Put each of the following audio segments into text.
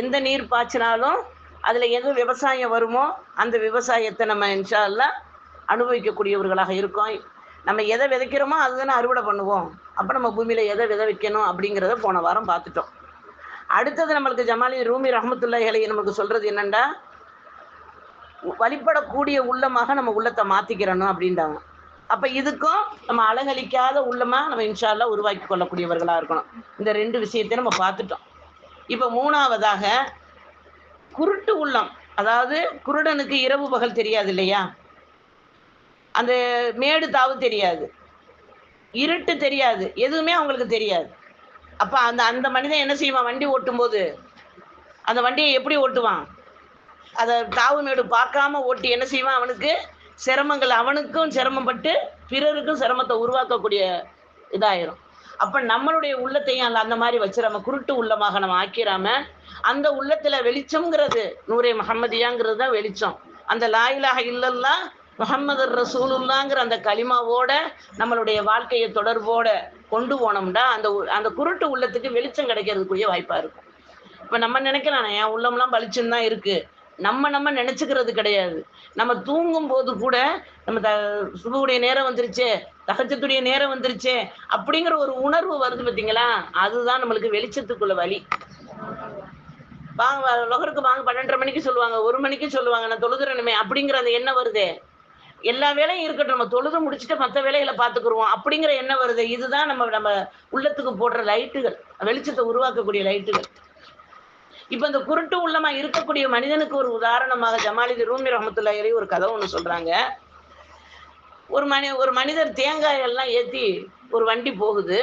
எந்த நீர் பாய்ச்சினாலும் அதில் எது விவசாயம் வருமோ அந்த விவசாயத்தை நம்ம இன்ஷா அனுபவிக்கக்கூடியவர்களாக இருக்கோம். நம்ம எதை விதைக்கிறோமோ அதுதானே அறுவடை பண்ணுவோம். அப்போ நம்ம பூமியில் எதை விதை வைக்கணும் அப்படிங்கிறத போன வாரம் பார்த்துட்டோம். அடுத்தது நம்மளுக்கு ஜமாலி ரூமி ரஹமத்துல்லாஹலை நமக்கு சொல்கிறது என்னென்னா வழிபடக்கூடிய உள்ளமாக நம்ம உள்ளத்தை மாற்றிக்கிறணும் அப்படின்றாங்க. அப்போ இதுக்கும் நம்ம அழகழிக்காத உள்ளமாக நம்ம இன்ஷா உருவாக்கி கொள்ளக்கூடியவர்களாக இருக்கணும். இந்த ரெண்டு விஷயத்தையும் நம்ம பார்த்துட்டோம். இப்போ மூணாவதாக குருட்டு உள்ளம். அதாவது குருடனுக்கு இரவு பகல் தெரியாது இல்லையா? அந்த மேடு தாவு தெரியாது. இருட்டு தெரியாது. எதுவுமே அவங்களுக்கு தெரியாது. அப்போ அந்த அந்த மனிதன் என்ன செய்வான்? வண்டி ஓட்டும்போது அந்த வண்டியை எப்படி ஓட்டுவான்? அதை தாவு மேடு பார்க்காம ஓட்டி என்ன செய்வான் அவனுக்கு? சிரமங்கள் அவனுக்கும் சிரமப்பட்டு பிறருக்கும் சிரமத்தை உருவாக்கக்கூடிய இதாயிரும். அப்ப நம்மளுடைய உள்ளத்தையும் அந்த அந்த மாதிரி வச்சிடாம குருட்டு உள்ளமாக நம்ம ஆக்கிராம அந்த உள்ளத்துல வெளிச்சம்ங்கிறது நூரே முகமதியாங்கிறது தான் வெளிச்சம். அந்த லாயிலாக இல்லல்லா முகமது ரசூலுல்லாங்கிற அந்த களிமாவோட நம்மளுடைய வாழ்க்கையை தொடர்போட கொண்டு போனோம்னா அந்த அந்த குருட்டு உள்ளத்துக்கு வெளிச்சம் கிடைக்கிறதுக்குரிய வாய்ப்பா இருக்கும். இப்ப நம்ம நினைக்கலாம் என் உள்ளம்லாம் பளிச்சுன்னு தான் இருக்கு. நம்ம நம்ம நினைச்சுக்கிறது கிடையாது. நம்ம தூங்கும் போது கூட நம்ம த சுபுடைய நேரம் வந்துருச்சே தகச்சத்துடைய நேரம் வந்துருச்சே அப்படிங்கிற ஒரு உணர்வு வருது பார்த்தீங்களா அதுதான் நம்மளுக்கு வெளிச்சத்துக்குள்ள வழி வாங்க லொகருக்கு வாங்க பன்னெண்டரை மணிக்கு சொல்லுவாங்க ஒரு மணிக்கு சொல்லுவாங்க நான் தொழுதுறணுமே அப்படிங்கிற அந்த எண்ணம் வருதே. எல்லா வேலையும் இருக்கட்டும் நம்ம தொழுது முடிச்சுட்டு மற்ற வேலைகளை பார்த்துக்குருவோம் அப்படிங்கிற எண்ணம் வருது. இதுதான் நம்ம நம்ம உள்ளத்துக்கு போடுற லைட்டுகள் வெளிச்சத்தை உருவாக்கக்கூடிய லைட்டுகள் இப்ப இந்த குருட்டு உள்ளமா இருக்கக்கூடிய மனிதனுக்கு ஒரு உதாரணமாக ஜமாலிதி ரூமி ரஹமத்துல்லா அலி ஒரு கதை ஒண்ணு சொல்றாங்க. ஒரு மனி ஒரு மனிதர் தேங்காய் எல்லாம் ஏத்தி ஒரு வண்டி போகுது.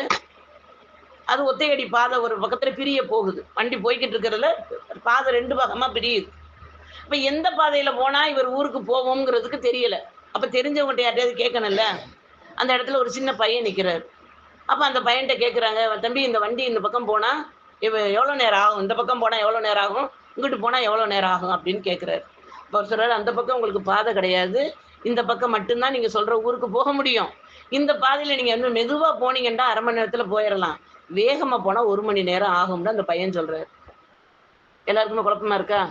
அது ஒத்தையடி பாதை ஒரு பக்கத்துல பிரிய போகுது. வண்டி போய்கிட்டு இருக்கிறதுல பாதை ரெண்டு பக்கமா பிரியுது. இப்ப எந்த பாதையில போனா இவர் ஊருக்கு போவோங்கிறதுக்கு தெரியல. அப்ப தெரிஞ்சவங்ககிட்ட யார்ட்டையாவது கேட்கணும்ல? அந்த இடத்துல ஒரு சின்ன பையன் நிற்கிறார் அப்ப அந்த பையன்கிட்ட கேட்குறாங்க தம்பி இந்த வண்டி இந்த பக்கம் போனா இவ எவ்வளவு நேரம் ஆகும்? இந்த பக்கம் போனா எவ்வளவு நேரம் ஆகும்? இங்கிட்டு போனா எவ்வளவு நேரம் ஆகும்? அப்படின்னு கேக்குறாரு. அவர் சொல்றாரு அந்த பக்கம் உங்களுக்கு பாதை கிடையாது. இந்த பக்கம் மட்டும்தான் நீங்க சொல்ற ஊருக்கு போக முடியும். இந்த பாதையில நீங்க வந்து மெதுவா போனீங்கன்னா அரை மணி நேரத்துல போயிடலாம். வேகமா போனா ஒரு மணி நேரம் ஆகும்னு அந்த பையன் சொல்றாரு. எல்லாருக்குமே குழப்பமா இருக்கா?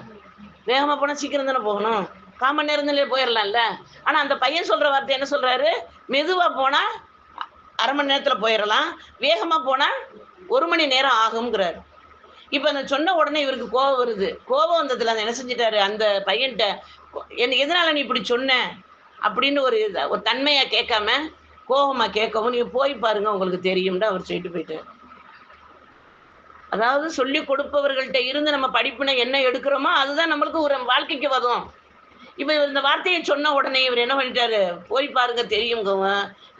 வேகமா போனா சீக்கிரம் தானே போகணும். கால் மணி நேரத்திலே போயிடலாம்ல. ஆனா அந்த பையன் சொல்ற வார்த்தை என்ன சொல்றாரு? மெதுவா போனா அரை மணி நேரத்துல போயிடலாம். வேகமா போனா ஒரு மணி நேரம் ஆகுங்கிறார் இப்ப அந்த சொன்ன உடனே இவருக்கு கோபம் வருது. கோபம் வந்ததுல அந்த என்ன செஞ்சிட்டாரு? அந்த பையன்கிட்ட எனக்கு எதனால நீ இப்படி சொன்ன? அப்படின்னு ஒரு ஒரு தன்மையா கேட்காம கோபமா கேட்கவும் நீங்க போய் பாருங்க உங்களுக்கு தெரியும்னு அவர் சொல்லிட்டு போயிட்டார். அதாவது சொல்லி கொடுப்பவர்கள்ட்ட இருந்து நம்ம படிப்பினை என்ன எடுக்கிறோமோ அதுதான் நம்மளுக்கு ஒரு வாழ்க்கைக்கு வரும். இப்போ இவர் இந்த வார்த்தையை சொன்ன உடனே இவர் என்ன பண்ணிட்டாரு? போய் பாருங்க தெரியுங்க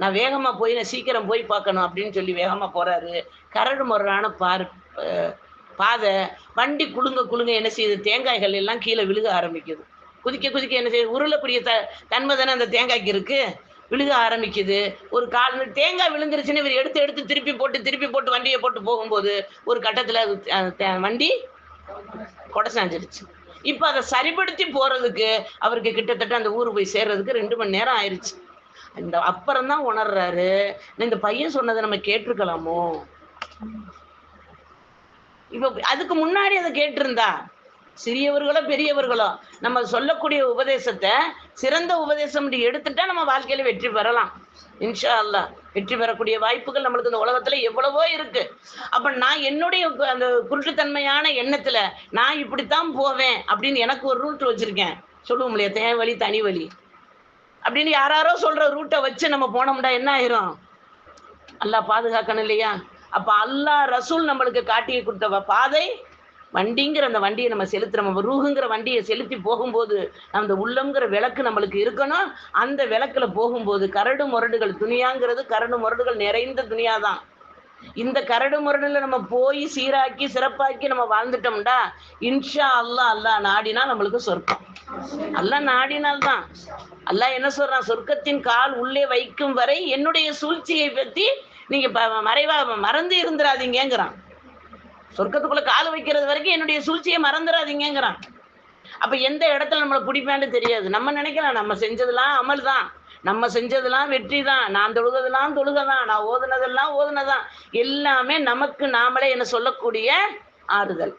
நான் வேகமாக போய் நான் சீக்கிரம் போய் பார்க்கணும் அப்படின்னு சொல்லி வேகமாக போறாரு. கரடு முரடான பார் பாதை வண்டி குலுங்க குலுங்க என்ன செய்யுது? தேங்காய்கள் எல்லாம் கீழே விழுக ஆரம்பிக்குது. குதிக்க குதிக்க என்ன செய்யுது? உருளக்கூடிய த தன்மை தானே அந்த தேங்காய்க்கு இருக்குது விழுக ஆரம்பிக்குது. ஒரு கால் தேங்காய் விழுந்துருச்சுன்னு இவர் எடுத்து எடுத்து திருப்பி போட்டு திருப்பி போட்டு வண்டியை போட்டு போகும்போது ஒரு கட்டத்தில் அது வண்டி கொடைசாஞ்சிருச்சு. இப்போ அதை சரிப்படுத்தி போகிறதுக்கு அவருக்கு கிட்டத்தட்ட அந்த ஊர் போய் சேர்றதுக்கு ரெண்டு மணி நேரம் ஆயிடுச்சு இந்த அப்புறம் தான் உணர்றாரு. இந்த பையன் சொன்னதை நம்ம கேட்டிருக்கலாமோ? இப்போ அதுக்கு முன்னாடி அதை கேட்டிருந்தா. சிறியவர்களோ பெரியவர்களோ நம்ம சொல்லக்கூடிய உபதேசத்தை சிறந்த உபதேசம் எடுத்துட்டா நம்ம வாழ்க்கையில வெற்றி பெறலாம். இன்ஷா அல்லாஹ் வெற்றி பெறக்கூடிய வாய்ப்புகள் நம்மளுக்கு இந்த உலகத்துல எவ்வளவோ இருக்கு. அப்ப நான் என்னுடைய கு- அந்த குருட்டுத்தன்மையான எண்ணத்துல நான் இப்படித்தான் போவேன் அப்படின்னு எனக்கு ஒரு ரூட் வச்சிருக்கேன். சொல்லுவோம் இல்லையா? தேன் வழி தனி வழி அப்படின்னு யாராரோ சொல்ற ரூட்டை வச்சு நம்ம போனோம்டா என்ன ஆயிரும்? நல்லா பாதுகாக்கணும் இல்லையா? அப்ப அல்லாஹ் ரசூல் நம்மளுக்கு காட்டி கொடுத்த பாதை வண்டிங்கிற அந்த வண்டியை நம்ம செலுத்துறோம். நம்ம ரூகுங்கிற வண்டியை செலுத்தி போகும்போது அந்த உள்ளங்கிற விளக்கு நம்மளுக்கு இருக்கணும். அந்த விளக்குல போகும்போது கரடு முரடுகள் துணியாங்கிறது கரடு முரடுகள் நிறைந்த துணியா தான் இந்த கரடு முரடுல நம்ம போய் சீராக்கி சிறப்பாக்கி நம்ம வாழ்ந்துட்டோம்டா இன்ஷா அல்லா அல்லாஹ் நாடினா நம்மளுக்கு சொர்க்கம். அல்லாஹ் நாடினால்தான். அல்லாஹ் என்ன சொல்றான்? சொர்க்கத்தின் கால் உள்ளே வைக்கும் வரை என்னுடைய சூழ்ச்சியை பத்தி நீங்க மறைவா மறந்து இருந்துடாதீங்கிறான் சொர்க்கத்துக்குள்ள கால் வைக்கிறது வரைக்கும் என்னுடைய சூழ்ச்சியை மறந்துடாதீங்கிறான் அப்ப எந்த இடத்துல நம்மளை பிடிப்பான்னு தெரியாது. நம்ம நினைக்கலாம் நம்ம செஞ்சதெல்லாம் அமல் தான் நம்ம செஞ்சதெல்லாம் வெற்றி தான் நான் தொழுததெல்லாம் தொழுகதான். நான் ஓதுனதெல்லாம் ஓதுனதான். எல்லாமே நமக்கு நாமளே என்ன சொல்லக்கூடிய ஆறுதல்.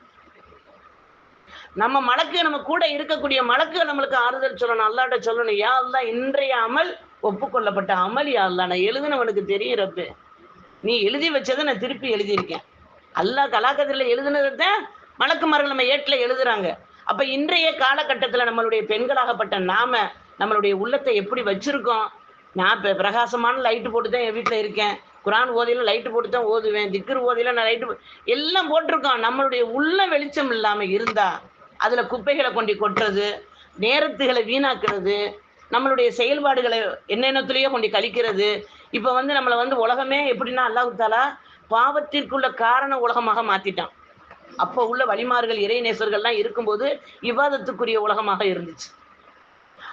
நம்ம மலக்கு நம்ம கூட இருக்கக்கூடிய மலக்கு நம்மளுக்கு ஆறுதல் சொல்லணும். அல்லாட்ட சொல்லணும். யா அல்லா இன்றைய அமல் ஒப்புக்கொள்ளப்பட்ட அமல் யா அல்லா நான் எழுதுனவனுக்கு தெரியிறப்ப. நீ எழுதி வச்சதை நான் திருப்பி எழுதியிருக்கேன். அல்லா கலாக்கத்தில் எழுதுனதை மலக்குமார்கள் நம்ம ஏட்டில் எழுதுறாங்க. அப்ப இன்றைய காலகட்டத்தில் நம்மளுடைய பெண்களாகப்பட்ட நாம நம்மளுடைய உள்ளத்தை எப்படி வச்சிருக்கோம்? நான் இப்போ பிரகாசமான லைட்டு போட்டு தான் என் வீட்டில் இருக்கேன். குரான் ஓதையில லைட்டு போட்டு தான் ஓதுவேன். திக்ரு ஓதையில நான் லைட்டு எல்லாம் போட்டிருக்கோம். நம்மளுடைய உள்ள வெளிச்சம் இல்லாமல் இருந்தா அதுல குப்பைகளை கொண்டு கொட்டுறது நேரத்துகளை வீணாக்குறது நம்மளுடைய செயல்பாடுகளை என்னென்னத்துலயோ கொண்டு கழிக்கிறது இப்ப வந்து நம்மளை வந்து உலகமே எப்படின்னா அல்லாஹு தாலா பாவத்திற்குள்ள காரண உலகமாக மாத்திட்டான். அப்போ உள்ள வழிமார்கள் இறைநேசர்கள்லாம் இருக்கும்போது விவாதத்துக்குரிய உலகமாக இருந்துச்சு.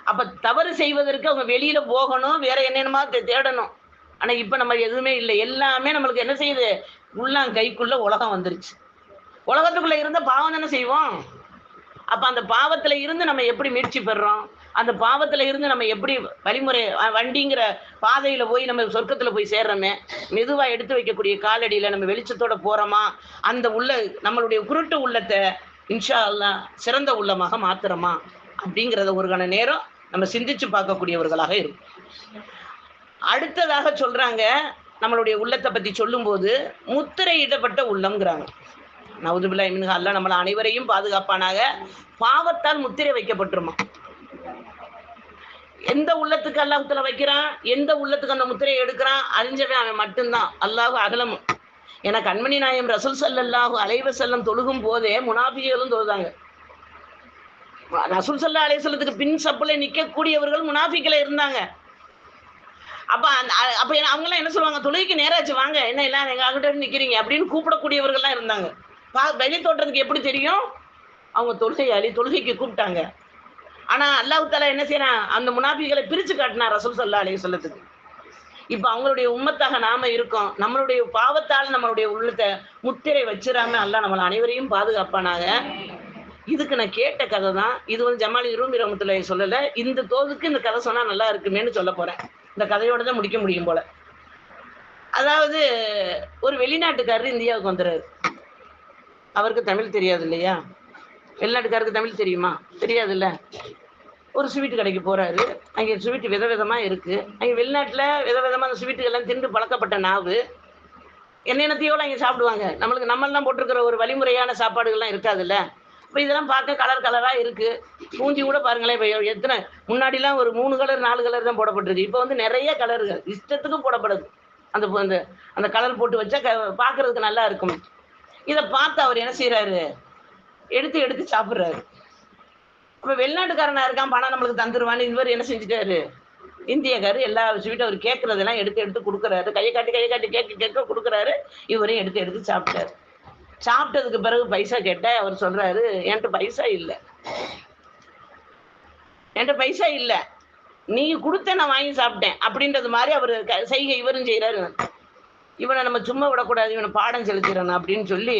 அப்ப தவறு செய்வதற்கு அவங்க வெளியில போகணும் வேற என்னென்னமா தேடணும். ஆனா இப்ப நம்ம எதுவுமே இல்லை. எல்லாமே நம்மளுக்கு என்ன செய்யுது? உள்ளாங் கைக்குள்ள உலகம் வந்துருச்சு. உலகத்துக்குள்ள இருந்த பாவம் தானே செய்வோம்? அப்ப அந்த பாவத்துல இருந்து நம்ம எப்படி மீட்சி பெறுறோம்? அந்த பாவத்துல இருந்து நம்ம எப்படி வழிமுறை வண்டிங்கிற பாதையில போய் நம்ம சொர்க்கத்துல போய் சேர்றோமே மெதுவா எடுத்து வைக்கக்கூடிய காலடியில நம்ம வெளிச்சத்தோட போறோமா அந்த உள்ள நம்மளுடைய குருட்டு உள்ளத்தை இன்ஷா அல்லா சிறந்த உள்ளமாக மாத்துறோமா அப்படிங்கிறத ஒரு கண நேரம் நம்ம சிந்திச்சு பார்க்கக்கூடியவர்களாக இருக்கும் அடுத்ததாக சொல்றாங்க நம்மளுடைய உள்ளத்தை பத்தி சொல்லும்போது முத்திரையிடப்பட்ட உள்ளம்ங்கிறாங்க. நவுதுபில்லா இமின்ஹா அல்லா நம்மள அனைவரையும் பாதுகாப்பானாக பாவத்தால் முத்திரை வைக்கப்பட்டுருமா எந்த உள்ளத்துக்கு அல்லாஹ்வுத்தாலா வைக்கிறான்? எந்த உள்ளத்துக்கு அந்த முத்திரையை எடுக்கிறான்? அறிஞ்சவன் அவன் மட்டும்தான். அல்லாஹ் அகலம். ஏன்னா கண்மணி நாயம் ரசூல் ஸல்லல்லாஹு அலைவ செல்லம் தொழுகும் போதே முனாஃபிகளும் தொழுதாங்க. ரசூல் சல்லா அலைவசல்லத்துக்கு பின் சப்புல நிற்கக்கூடியவர்கள் முனாஃபிக்ல இருந்தாங்க. அப்ப அந்த அப்ப அவங்கெல்லாம் என்ன சொல்லுவாங்க? தொழுகைக்கு நேராச்சு வாங்க. என்ன எல்லாம் எங்க அங்கிட்ட நிக்கிறீங்க? அப்படின்னு கூப்பிடக்கூடியவர்கள்லாம் இருந்தாங்க. பா வெளி தோற்றத்துக்கு எப்படி தெரியும்? அவங்க தொழுகையாளி தொழுகைக்கு கூப்பிட்டாங்க. ஆனா அல்லாஹ் தாலா என்ன செய்யறான்? அந்த முனாபிகளை பிரிச்சு காட்டினா ரசூல் சல்லா அலைய சொல்லத்துக்கு இப்ப அவங்களுடைய உம்மத்தாக நாம இருக்கோம். நம்மளுடைய பாவத்தால் நம்மளுடைய உள்ளத்தை முத்திரை வச்சிடாம அல்லாஹ் நம்மளை அனைவரையும் பாதுகாப்பானாக. இதுக்கு நான் கேட்ட கதை தான். இது வந்து ஜமாலி ரூமி ரமத்துல சொல்லல. இந்த தோதுக்கு இந்த கதை சொன்னா நல்லா இருக்குமேன்னு சொல்ல போறேன். இந்த கதையோட தான் முடிக்க முடியும் போல. அதாவது ஒரு வெளிநாட்டுக்காரர் இந்தியாவுக்கு வந்துடுறாரு அவருக்கு தமிழ் தெரியாது இல்லையா? வெளிநாட்டுக்காருக்கு தமிழ் தெரியுமா? தெரியாதுல்ல? ஒரு ஸ்வீட் கடைக்கு போறாரு. அங்கே ஸ்வீட் விதவிதமா இருக்கு. அங்கே வெளிநாட்டில் விதவிதமாக அந்த ஸ்வீட்டுகள்லாம் திண்டு பழக்கப்பட்ட நாவு. என்னென்னத்தையோட அங்கே சாப்பிடுவாங்க? நம்மளுக்கு நம்மளெல்லாம் போட்டிருக்கிற ஒரு வழிமுறையான சாப்பாடுகள்லாம் இருக்காதுல்ல? இப்போ இதெல்லாம் பார்க்க கலர் கலராக இருக்குது பூஞ்சி கூட பாருங்களேன் இப்போ எத்தனை முன்னாடிலாம் ஒரு மூணு கலர் நாலு கலர் தான் போடப்பட்டிருக்கு. இப்போ வந்து நிறைய கலர்கள் இஷ்டத்துக்கும் போடப்படுது. அந்த அந்த அந்த கலர் போட்டு வச்சா க பார்க்குறதுக்கு நல்லா இருக்கும். இதை பார்த்து அவர் என்ன செய்கிறாரு எடுத்து எடுத்து சாப்பிட்றாரு. இப்போ வெளிநாட்டுக்காரனா இருக்கான் பணம் நம்மளுக்கு தந்துருவான்னு இவர் என்ன செஞ்சுட்டாரு? இந்தியக்காரர் எல்லா ஸ்வீட்டும் அவர் கேட்கறதெல்லாம் எடுத்து எடுத்து கொடுக்குறாரு. கையை காட்டி கையை காட்டி கேட்க கேட்க கொடுக்குறாரு. இவரையும் எடுத்து எடுத்து சாப்பிட்டாரு. சாப்பிட்டதுக்கு பிறகு பைசா கேட்ட அவர் சொல்றாரு என்கிட்ட பைசா இல்லை. என்கிட்ட பைசா இல்லை. நீங்க கொடுத்த நான் வாங்கி சாப்பிட்டேன். அப்படின்றது மாதிரி அவர் செய்கை இவரும் செய்யறாரு இவனை நம்ம சும்மா விடக்கூடாது இவனை பாடம் செலுத்திடணும் அப்படின்னு சொல்லி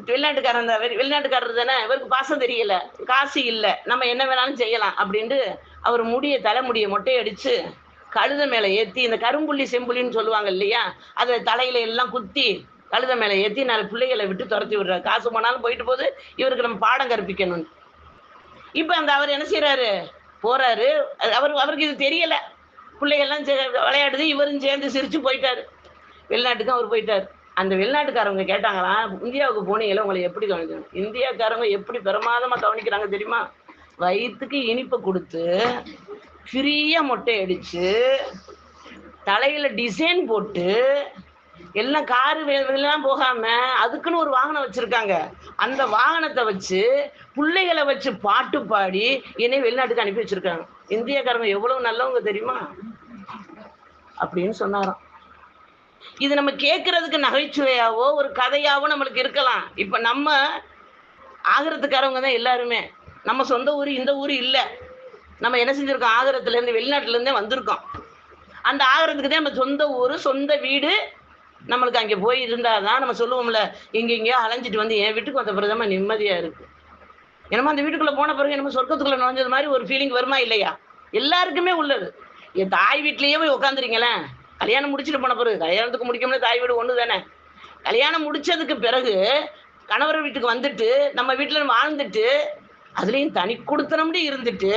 வெளிநாட்டுக்காரன் தான். வெளிநாட்டுக்காரர் தானே? இவருக்கு பாசம் தெரியல. காசு இல்லை. நம்ம என்ன வேணாலும் செய்யலாம் அப்படின்ட்டு அவர் முடிய தலைமுடியை மொட்டையடிச்சு கழுத மேலே ஏற்றி இந்த கரும்புள்ளி செம்புள்ளின்னு சொல்லுவாங்க இல்லையா? அதை தலையில எல்லாம் குத்தி கழுத மேலே ஏற்றி நாலு பிள்ளைகளை விட்டு துரத்தி விடுறாரு. காசு போனாலும் போயிட்டு போகுது. இவருக்கு நம்ம பாடம் கற்பிக்கணும் இப்போ அந்த அவர் என்ன செய்கிறாரு போறாரு. அது அவர் அவருக்கு இது தெரியலை. பிள்ளைகள்லாம் சே- விளையாடுது. இவரும் சேர்ந்து சிரிச்சு போயிட்டாரு. வெளிநாட்டுக்கும் அவர் போயிட்டார். அந்த வெளிநாட்டுக்காரவங்க கேட்டாங்களா இந்தியாவுக்கு போனீங்களா உங்களை எப்படி கவனிக்கணும்? இந்தியாக்காரங்க எப்படி பிரமாதமா கவனிக்கிறாங்க தெரியுமா? வயிற்றுக்கு இனிப்பை கொடுத்து ஃப்ரீயா மொட்டை அடிச்சு தலையில டிசைன் போட்டு எல்லாம் காரு வெளிலாம் போகாம அதுக்குன்னு ஒரு வாகனம் வச்சிருக்காங்க. அந்த வாகனத்தை வச்சு பிள்ளைகளை வச்சு பாட்டு பாடி என்னை வெளிநாட்டுக்கு அனுப்பி வச்சிருக்காங்க. இந்தியக்காரங்க எவ்வளவு நல்லவங்க தெரியுமா? அப்படின்னு சொன்னாராம். இது நம்ம கேட்கறதுக்கு நகைச்சுவையாவோ ஒரு கதையாவோ நம்மளுக்கு இருக்கலாம். இப்ப நம்ம ஆகிறதுக்காரவங்க தான் எல்லாருமே. நம்ம சொந்த ஊர் இந்த ஊர் இல்லை. நம்ம என்ன செஞ்சிருக்கோம்? ஆகிரத்துலேருந்து இருந்து வெளிநாட்டுல இருந்தே வந்திருக்கோம். அந்த ஆகிறதுக்கு தான் நம்ம சொந்த ஊர் சொந்த வீடு நம்மளுக்கு அங்கே போய் இருந்தாதான் நம்ம சொல்லுவோம்ல இங்க இங்கேயோ அலைஞ்சிட்டு வந்து என் வீட்டுக்கு வந்த பிறகு நிம்மதியா இருக்கு. என்னமோ அந்த வீட்டுக்குள்ள போன பிறகு என்னமோ சொர்க்கத்துக்குள்ள நுழைஞ்சது மாதிரி ஒரு ஃபீலிங் வருமா இல்லையா? எல்லாருக்குமே உள்ளது. என் தாய் வீட்லயே போய் உட்காந்துருங்களேன் கல்யாணம் முடிச்சுட்டு போன பிறகு கல்யாணத்துக்கு முடிக்கும்னு தாய் வீடு ஒன்று தானே? கல்யாணம் முடிச்சதுக்கு பிறகு கணவர் வீட்டுக்கு வந்துட்டு நம்ம வீட்டில் வாழ்ந்துட்டு அதுலேயும் தனி கொடுத்தனம்டி இருந்துட்டு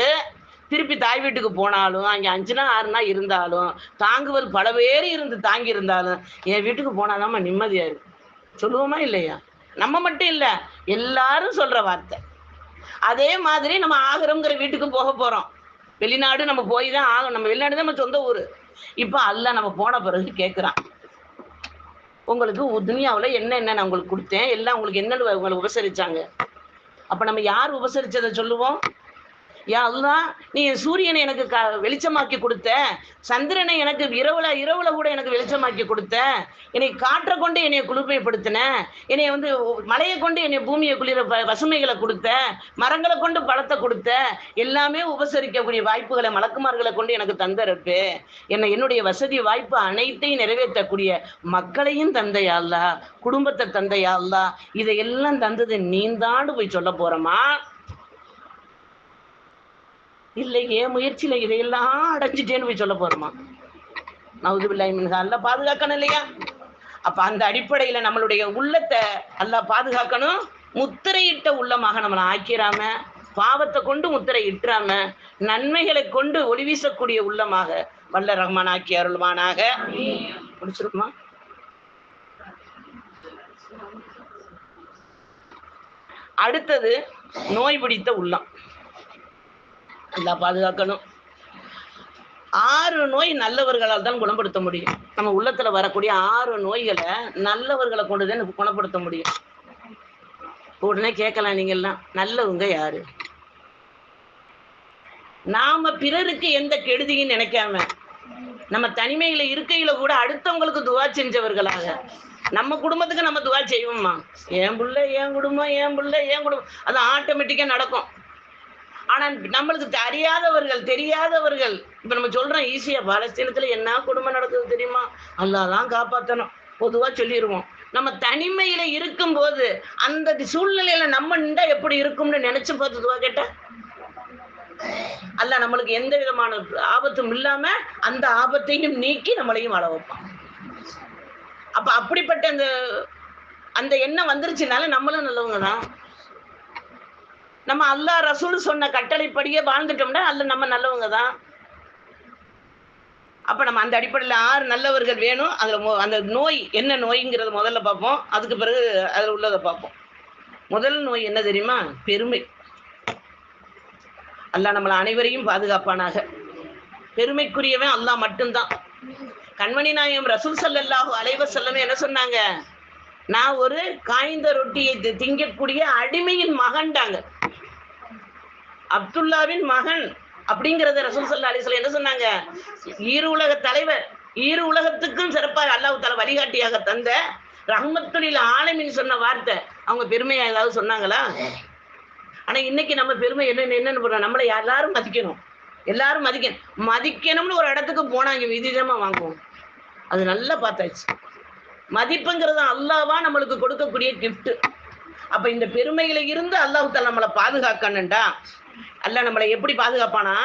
திருப்பி தாய் வீட்டுக்கு போனாலும் அங்கே அஞ்சு நாள் ஆறு நாள் இருந்தாலும் தாங்குவது பல பேர் இருந்து தாங்கி இருந்தாலும் என் வீட்டுக்கு போனாதாம்மா நிம்மதியாக இருக்கும். சொல்லுவோமா இல்லையா? நம்ம மட்டும் இல்லை எல்லாரும் சொல்கிற வார்த்தை. அதே மாதிரி நம்ம ஆகிறோங்கிற வீட்டுக்கு போக போகிறோம் வெளிநாடு நம்ம போய் தான் ஆகும் நம்ம வெளிநாடு தான் நம்ம சொந்த ஊர். இப்போ அல்ல நம்ம போன பிறகு கேட்குறான் உங்களுக்கு துனியாவில் என்ன என்ன நான் உங்களுக்கு கொடுத்தேன்? எல்லாம் உங்களுக்கு என்னென்ன உங்களை உபசரிச்சாங்க? அப்போ நம்ம யார் உபசரிச்சதை சொல்லுவோம்? யா அல்லாஹ் நீ சூரியனை எனக்கு க வெளிச்சமாக்கி கொடுத்த. சந்திரனை எனக்கு இரவுல இரவுல கூட எனக்கு வெளிச்சமாக்கி கொடுத்த. என்னை காற்றை கொண்டு என்னை குளிர்மைப்படுத்தின. என்னை வந்து மலையை கொண்டு என்னை பூமியை குளிர ப- பசுமைகளை கொடுத்த. மரங்களை கொண்டு பழத்தை கொடுத்த. எல்லாமே உபசரிக்கக்கூடிய வாய்ப்புகளை மலக்குமார்களை கொண்டு எனக்கு தந்தரப்பு. என்னை என்னுடைய வசதி வாய்ப்பு அனைத்தையும் நிறைவேற்றக்கூடிய மக்களையும் தந்தையா அல்லா குடும்பத்தை தந்தையா அல்லா இதையெல்லாம் தந்தது நீந்தாண்டு போய் சொல்ல போறோமா இல்லை என் முயற்சியில இதையெல்லாம் அடைஞ்சிட்டேன்னு போய் சொல்ல போறோமா? நவுதுபில்லாஹி மின்ஹா அல்ல பாதுகாக்கணும் இல்லையா? அப்ப அந்த அடிப்படையில நம்மளுடைய உள்ளத்தை அல்ல பாதுகாக்கணும். முத்திரையிட்ட உள்ளமாக நம்மளை ஆக்கிறாம பாவத்தை கொண்டு முத்திரை இட்டுறாம நன்மைகளை கொண்டு ஒளி வீசக்கூடிய உள்ளமாக வல்ல ரஹ்மான் ஆக்கி அருள்வானாக. முடிச்சிருக்குமா? அடுத்தது நோய் பிடித்த உள்ளம். எல்லாம் பாதுகாக்கணும். ஆறு நோய் நல்லவர்களால் தான் குணப்படுத்த முடியும். நம்ம உள்ளத்துல வரக்கூடிய ஆறு நோய்களை நல்லவர்களை கொண்டுதான் குணப்படுத்த முடியும். உடனே கேட்கலாம் நீங்க எல்லாம் நல்லவங்க யாரு? நாம பிறருக்கு எந்த கெடுதியும் நினைக்காம நம்ம தனிமையில இருக்கையில கூட அடுத்தவங்களுக்கு துவா செஞ்சவர்களாக. நம்ம குடும்பத்துக்கு நம்ம துவா செய்வோம்மா. என் புள்ள என் குடும்பம் என் புள்ள என் குடும்பம். அது ஆட்டோமேட்டிக்கா நடக்கும். ஆனா நம்மளுக்கு தெரியாதவர்கள் தெரியாதவர்கள். இப்ப நம்ம சொல்றோம் ஈஸியா பாலஸ்தீனத்துல என்ன குடும்பம் நடக்குது தெரியுமா? அல்லாதான் காப்பாத்தணும். பொதுவா சொல்லிடுவோம் நம்ம தனிமையில இருக்கும்போது அந்த சூழ்நிலையில நம்ம நின்றா எப்படி இருக்கும்னு நினைச்சு பார்த்ததுவா கேட்ட? அல்ல நம்மளுக்கு எந்த விதமான ஆபத்தும் இல்லாம அந்த ஆபத்தையும் நீக்கி நம்மளையும் வாழ வைப்பான். அப்ப அப்படிப்பட்ட அந்த அந்த எண்ணம் வந்துருச்சுனால நம்மளும் நல்லவங்க தான் நம்ம அல்லாஹ் ரசூல் சொன்ன கட்டளைப்படியே வாழ்ந்துட்டோம்னா அல்ல நம்ம நல்லவங்க தான் அப்ப நம்ம அந்த அடிப்படையில் ஆறு நல்லவர்கள் வேணும். அதுல அந்த நோய் என்ன நோய்ங்கிறத முதல்ல பார்ப்போம். அதுக்கு பிறகு அதுல உள்ளதை பார்ப்போம். முதல் நோய் என்ன தெரியுமா? பெருமை. அல்லாஹ் நம்மளை அனைவரையும் பாதுகாப்பானாக. பெருமைக்குரியவன் அல்லாஹ் மட்டும்தான். கண்மணி நாயம் ரசூல் ஸல்லல்லாஹு அலைவர் செல்லமே என்ன சொன்னாங்க? நான் ஒரு காய்ந்த ரொட்டியை திங்கக்கூடிய அடிமையின் மகன்டாங்க அப்துல்லாவின் மகன் அப்படிங்கறத ரசூல் சல்லா அலிஸ்ல என்ன சொன்னாங்க? ஈரு உலக தலைவர் ஈரு உலகத்துக்கும் சிறப்பாக அல்லாஹ் தஆலா வழிகாட்டியாக தந்த ரஹ்மத்துலில் ஆலமின்னு சொன்ன வார்த்தை. அவங்க பெருமையா ஏதாவது சொன்னாங்களா? ஆனா இன்னைக்கு நம்ம பெருமை என்ன என்னன்னு பண்றோம் நம்மளை எல்லாரும் மதிக்கணும். எல்லாரும் மதிக்கணும். மதிக்கணும்னு ஒரு இடத்துக்கு போனாங்க விதிதமா வாங்குவோம். அது நல்லா பார்த்தாச்சு. மதிப்புங்கிறது அல்லாவா நம்மளுக்கு கொடுக்கக்கூடிய கிஃப்ட் அப்ப இந்த பெருமையில இருந்து அல்லாஹ் தஆலா நம்மளை பாதுகாக்கணும்டா. அல்லாஹ் நம்மளை எப்படி பாதுகாப்பானா?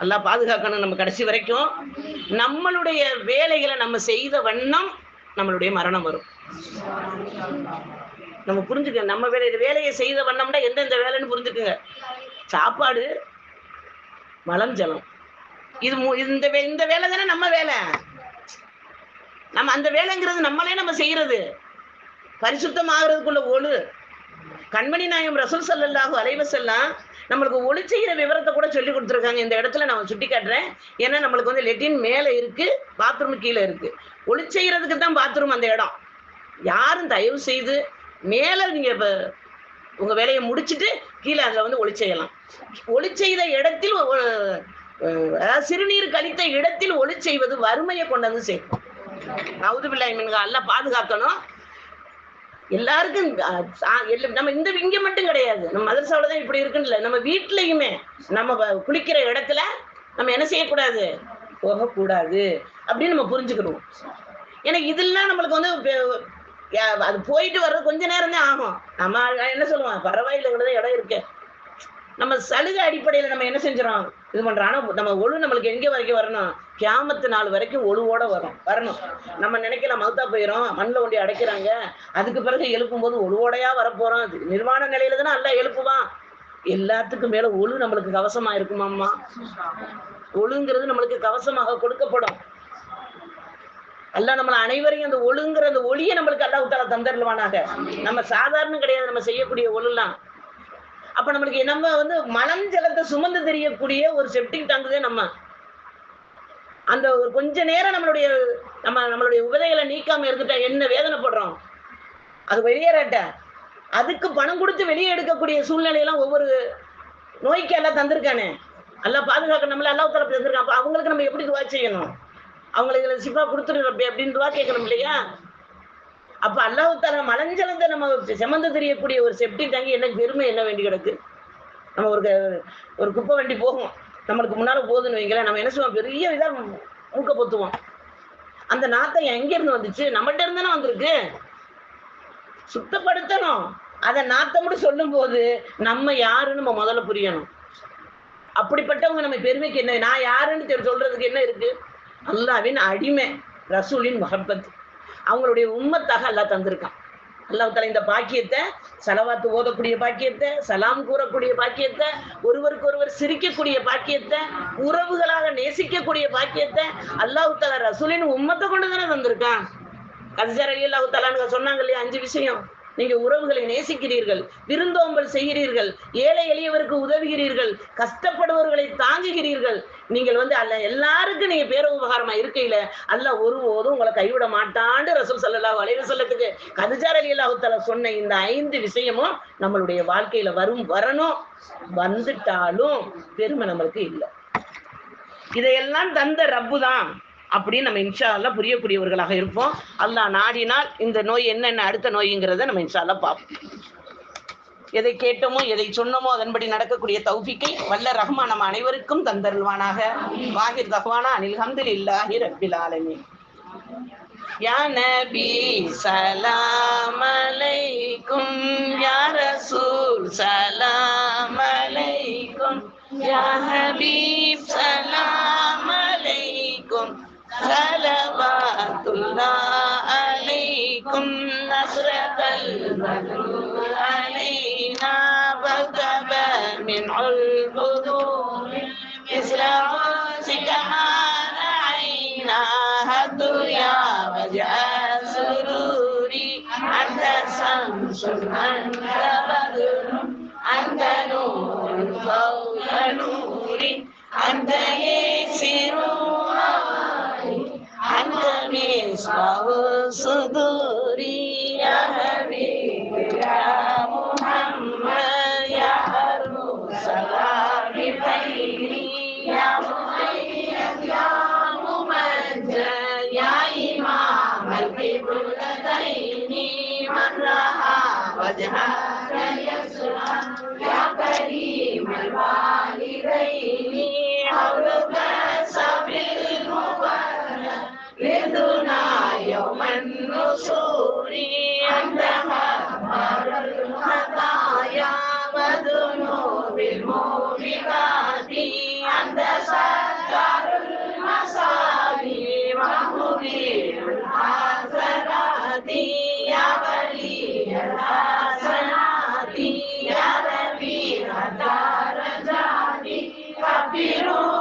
அல்லாஹ் பாதுகாக்கணும் நம்ம கடைசி வரைக்கும். நம்மளுடைய வேலைகளை நம்ம செய்த வண்ணம் நம்மளுடைய மரணம் வரும். நம்ம புரிஞ்சுக்க நம்ம வேலை வேலையை செய்த வண்ணம்னா எந்தெந்த வேலைன்னு புரிஞ்சுக்குங்க. சாப்பாடு மலம் ஜலம். இது மு- இந்த வே- இந்த வேலை தானே நம்ம வேலை. நம்ம அந்த வேலைங்கிறது நம்மளே நம்ம செய்யறது. பரிசுத்தமாகறதுக்குள்ள ஒழு கண்மணி நாயம் ரசூல் ஸல்லல்லாஹு அலைஹி செல்லாம் நம்மளுக்கு ஒளி செய்யற விவரத்தை கூட சொல்லி கொடுத்துருக்காங்க. இந்த இடத்துல நான் சுட்டி காட்டுறேன். ஏன்னா நம்மளுக்கு வந்து லெட்டின் மேலே இருக்கு பாத்ரூம் கீழே இருக்கு. ஒளி செய்யறதுக்கு தான் பாத்ரூம் அந்த இடம். யாரும் தயவு செய்து மேலே நீங்க இப்போ உங்க வேலையை முடிச்சிட்டு கீழே அதுல வந்து ஒளி செய்யலாம். ஒளி செய்த இடத்தில் சிறுநீர் கழித்த இடத்தில் ஒளி செய்வது வறுமையை கொண்டு வந்து சேர்க்கும் பிள்ளை மீன்கள் எல்லாம் பாதுகாக்கணும் எல்லாருக்கும் நம்ம இந்த இங்க மட்டும் கிடையாது. நம்ம மதரசாவில தான் இப்படி இருக்குன்னு நம்ம வீட்லயுமே நம்ம குளிக்கிற இடத்துல நம்ம என்ன செய்யக்கூடாது? போகக்கூடாது. அப்படின்னு நம்ம புரிஞ்சுக்கணும். ஏன்னா இதெல்லாம் நம்மளுக்கு வந்து அது போயிட்டு வர்றது கொஞ்ச நேரம் தான் ஆகும். நம்ம என்ன சொல்லுவோம் பரவாயில்ல இவ்வளவுதான் இடம் இருக்கு. நம்ம சலுகை அடிப்படையில நம்ம என்ன செஞ்சிடறோம் இது பண்றோம். ஆனா நம்ம ஒழு நம்மளுக்கு எங்க வரைக்கும் வரணும் கியாமத்து நாள் வரைக்கும் ஒழுவோட வரும். வரணும். நம்ம நினைக்கலாம் மகுத்தா போயிடும் மண்ணில் ஒண்டி அடைக்கிறாங்க. அதுக்கு பிறகு எழுப்பும் போது ஒழுவோடையா வரப்போறோம். நிர்வாண நிலையில தானே அல்ல எழுப்புவான் எல்லாத்துக்கும் மேல ஒழு நம்மளுக்கு கவசமா இருக்குமாம்மா. ஒழுங்கிறது நம்மளுக்கு கவசமாக கொடுக்கப்படும். அல்ல நம்மள அனைவரையும் அந்த ஒழுங்குற அந்த ஒளியை நம்மளுக்கு அல்லாஹ் தாலா தந்தருவானாக நம்ம சாதாரணம் கிடையாது. நம்ம செய்யக்கூடிய ஒழுலாம். அப்ப நம்மளுக்கு நம்ம வந்து மனம் ஜலத்தை சுமந்து தெரியக்கூடிய ஒரு செப்டிக் டேங்க் தான் நம்ம. அந்த ஒரு கொஞ்ச நேரம் நம்மளுடைய நம்ம நம்மளுடைய உபதைகளை நீக்காம இருந்துட்டா என்ன வேதனைப்படுறோம்? அது வெளியேறட்ட அதுக்கு பணம் கொடுத்து வெளியே எடுக்கக்கூடிய சூழ்நிலையெல்லாம் ஒவ்வொரு நோய்க்கு எல்லாம் தந்திருக்கானே. எல்லாம் பாதுகாக்க நம்மள எல்லா தரப்பு தந்திருக்கான். அப்ப அவங்களுக்கு நம்ம எப்படி துவா செய்யணும்? அவங்களுக்கு சிப்பா கொடுத்துரு ரப்பி அப்படின்னு துவா கேட்கணும் இல்லையா? அப்ப அல்லாஹ் தாலா நம்ம செமந்து தெரியக்கூடிய ஒரு செப்டி தங்கி என்ன பெருமை என்ன வேண்டி கிடக்கு? நம்ம ஒரு க- ஒரு குப்பை வண்டி போகும். நம்மளுக்கு முன்னால போகுதுன்னு வைங்களேன் நம்ம என்ன செய்வோம்? பெரிய இதா மூக்க பொத்துவோம். அந்த நாத்தம் எங்க இருந்து வந்துச்சு? நம்மகிட்ட இருந்து தானே வந்திருக்கு. சுத்தப்படுத்தணும். அதை நாத்தம்னு சொல்லும் போது நம்ம யாருன்னு நம்ம முதல்ல புரியணும். அப்படிப்பட்டவங்க நம்ம பெருமைக்கு என்ன நான் யாருன்னு தெரி- சொல்றதுக்கு என்ன இருக்கு? அல்லாவின் அடிமை ரசூலின் மஹப்பத். அவங்களுடைய உண்மத்தாக அல்லாஹ் தந்திருக்கான். அல்லாஹ் இந்த பாக்கியத்தை சலவாத்து ஓதக்கூடிய பாக்கியத்தை சலாம் கூறக்கூடிய பாக்கியத்தை ஒருவருக்கு ஒருவர் சிரிக்கக்கூடிய பாக்கியத்தை உறவுகளாக நேசிக்கக்கூடிய பாக்கியத்தை அல்லாஹ் ரசூலின் உம்மத்தை கொண்டு தானே தந்திருக்கான். கஜரலி அல்லாஹு தலான்னு சொன்னாங்க இல்லையா? அஞ்சு விஷயம். நீங்க உறவுகளை நேசிக்கிறீர்கள் விருந்தோம்பல் செய்கிறீர்கள் ஏழை எளியவருக்கு உதவுகிறீர்கள் கஷ்டப்படுபவர்களை தாங்குகிறீர்கள் நீங்கள் வந்து அல்ல எல்லாருக்கும் நீங்க பேர உபகாரமா இருக்கையில அல்ல ஒருபோதும் உங்களை கைவிட மாட்டாண்டு ரசூல் ஸல்லல்லாஹு அலைஹி சொல்லத்துக்கு கதிஜார் அலி அல்லாஹ் சொன்ன இந்த ஐந்து விஷயமும் நம்மளுடைய வாழ்க்கையில வரும் வரணும் வந்துட்டாலும் பெருமை நம்மளுக்கு இல்லை. இதையெல்லாம் தந்த ரப்பு தான் அப்படின்னு நம்ம இன்ஷா புரியக்கூடியவர்களாக இருப்போம். அல்லாஹ் நாடினால் இந்த நோய் என்னென்ன அடுத்த நோய்ங்கிறத நம்ம இன்ஷா பார்ப்போம். எதை கேட்டோமோ எதை சொன்னோமோ அதன்படி நடக்கக்கூடிய தௌஃபிக்கை வல்ல ரஹ்மான் நம்ம அனைவருக்கும் தந்தருள்வானாக. வாஹிர் தஹ்வானா அனில் ஹம்துலில்லாஹி ரப்பில் ஆலமீன். யா நபி சலாம் அலைக்கும் யா ரசூல் சலாம் அலைக்கும் யா ஹபீப் சலாம் صلوات الله عليكم نصرة المنون علينا وكتب من البدور مثل عرسك عينا يا وجه أنت شمس أنت بدر أنت نور فوق نوري أنت وجهك يسرا يا كريم الوالدين Happy Lord.